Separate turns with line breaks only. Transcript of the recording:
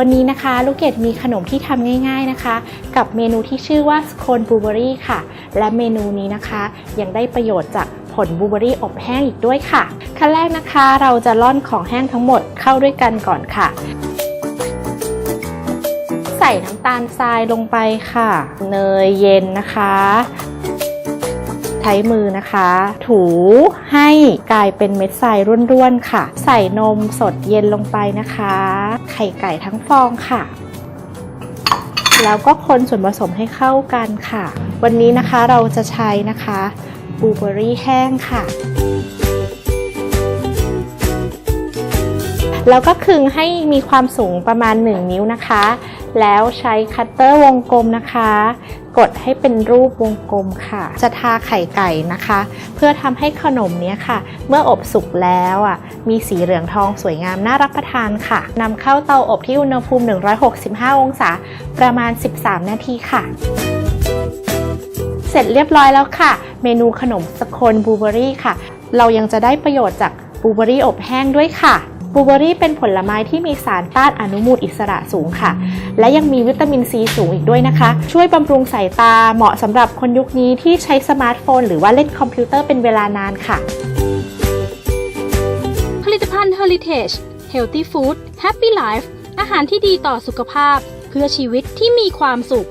วันนี้นะคะ ลูกเกดมีขนมที่ทำง่าย ๆนะคะ กับเมนูที่ชื่อว่าสโคนบลูเบอรี่ค่ะ และเมนูนี้นะคะ ยังได้ประโยชน์จากผลบลูเบอรี่อบแห้งอีกด้วยค่ะ ขั้นแรกนะคะเราจะร่อนของแห้งทั้งหมดเข้าด้วยกันก่อนค่ะ ใส่น้ำตาลทรายลงไปค่ะ เนยเย็นนะคะ ช้มือนะคะ ถูให้กลายเป็นเม็ดทรายร่วนๆค่ะ ใส่นมสดเย็นลงไปนะคะ ไข่ไก่ทั้งฟองค่ะแล้วก็คนส่วนผสมให้เข้ากันค่ะ วันนี้นะคะเราจะใช้นะคะบลูเบอรี่แห้งค่ะ แล้วก็คึงให้มีความสูงประมาณ 1 นิ้วนะคะ แล้วใช้คัตเตอร์วงกลมนะคะ กดให้เป็นรูปวงกลมค่ะ จะทาไข่ไก่นะคะ เพื่อทำให้ขนมเนี้ยค่ะ เมื่ออบสุกแล้วอะมีสีเหลืองทองสวยงามน่ารับประทานค่ะนำเข้าเตาอบที่อุณหภูมิ 165 องศา ประมาณ 13 นาทีค่ะเสร็จเรียบร้อยแล้วค่ะ เมนูขนมสโคนบลูเบอรี่ค่ะ เรายังจะได้ประโยชน์จากบลูเบอรี่อบแห้งด้วยค่ะ ลูเบอรี่เป็นผลไม้ที่มีสารต้านอนุมูลอิสระสูงค่ะ และยังมีวิตามินซีสูงอีกด้วยนะคะ ช่วยบำรุงสายตาเหมาะสำหรับคนยุคนี้ที่ใช้สมาร์ทโฟน หรือว่าเล่นคอมพิวเตอร์เป็นเวลานานค่ะ
ผลิตภัณฑ์ Heritage Healthy Food Happy Life อาหารที่ดีต่อสุขภาพ เพื่อชีวิตที่มีความสุข